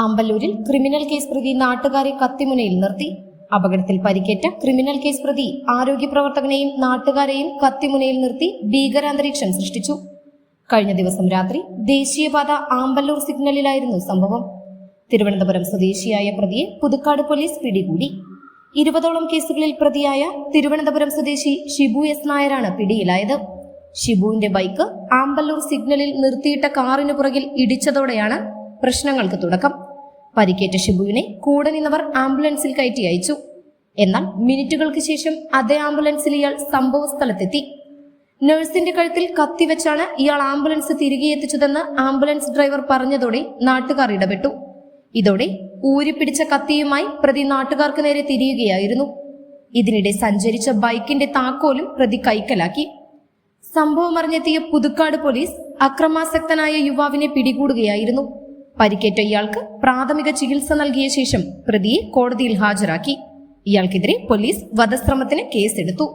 ആമ്പല്ലൂരിൽ criminal case പ്രതി നാട്ടുകാരെ കത്തിമുനയിൽ നിർത്തി. അപകടത്തിൽ പരിക്കേറ്റ ക്രിമിനൽ കേസ് പ്രതി ആരോഗ്യ പ്രവർത്തകനെയും നാട്ടുകാരെയും കത്തിമുനയിൽ നിർത്തി ഭീകരാന്തരീക്ഷം സൃഷ്ടിച്ചു. കഴിഞ്ഞ ദിവസം രാത്രി ദേശീയപാത ആമ്പല്ലൂർ സിഗ്നലിലായിരുന്നു സംഭവം. തിരുവനന്തപുരം സ്വദേശിയായ പ്രതിയെ പുതുക്കാട് പോലീസ് പിടികൂടി. ഇരുപതോളം കേസുകളിൽ പ്രതിയായ തിരുവനന്തപുരം സ്വദേശി ഷിബു എസ് നായരാണ് പിടിയിലായത്. ഷിബുവിന്റെ ബൈക്ക് ആമ്പല്ലൂർ സിഗ്നലിൽ നിർത്തിയിട്ട കാറിനു പുറകിൽ ഇടിച്ചതോടെയാണ് പ്രശ്നങ്ങൾക്ക് തുടക്കം. പരിക്കേറ്റ ഷിബുവിനെ കൂടെ നിന്നവർ ആംബുലൻസിൽ കയറ്റി അയച്ചു. എന്നാൽ മിനിറ്റുകൾക്ക് ശേഷം അതേ ആംബുലൻസിൽ ഇയാൾ സംഭവ സ്ഥലത്തെത്തി നഴ്സിന്റെ കഴുത്തിൽ കത്തിവെച്ചാണ് ഇയാൾ ആംബുലൻസ് തിരികെ എത്തിച്ചതെന്ന് ആംബുലൻസ് ഡ്രൈവർ പറഞ്ഞതോടെ നാട്ടുകാർ ഇടപെട്ടു. ഇതോടെ ഊരിപ്പിടിച്ച കത്തിയുമായി പ്രതി നാട്ടുകാർക്ക് നേരെ തിരിയുകയായിരുന്നു. ഇതിനിടെ സഞ്ചരിച്ച ബൈക്കിന്റെ താക്കോലും പ്രതി കൈക്കലാക്കി. സംഭവം അറിഞ്ഞെത്തിയ പുതുക്കാട് പോലീസ് അക്രമാസക്തനായ യുവാവിനെ പിടികൂടുകയായിരുന്നു. പരിക്കേറ്റ ഇയാൾക്ക് പ്രാഥമിക ചികിത്സ നൽകിയ ശേഷം പ്രതിയെ കോടതിയിൽ ഹാജരാക്കി. ഇയാൾക്കെതിരെ പോലീസ് വധശ്രമത്തിന് കേസെടുത്തു.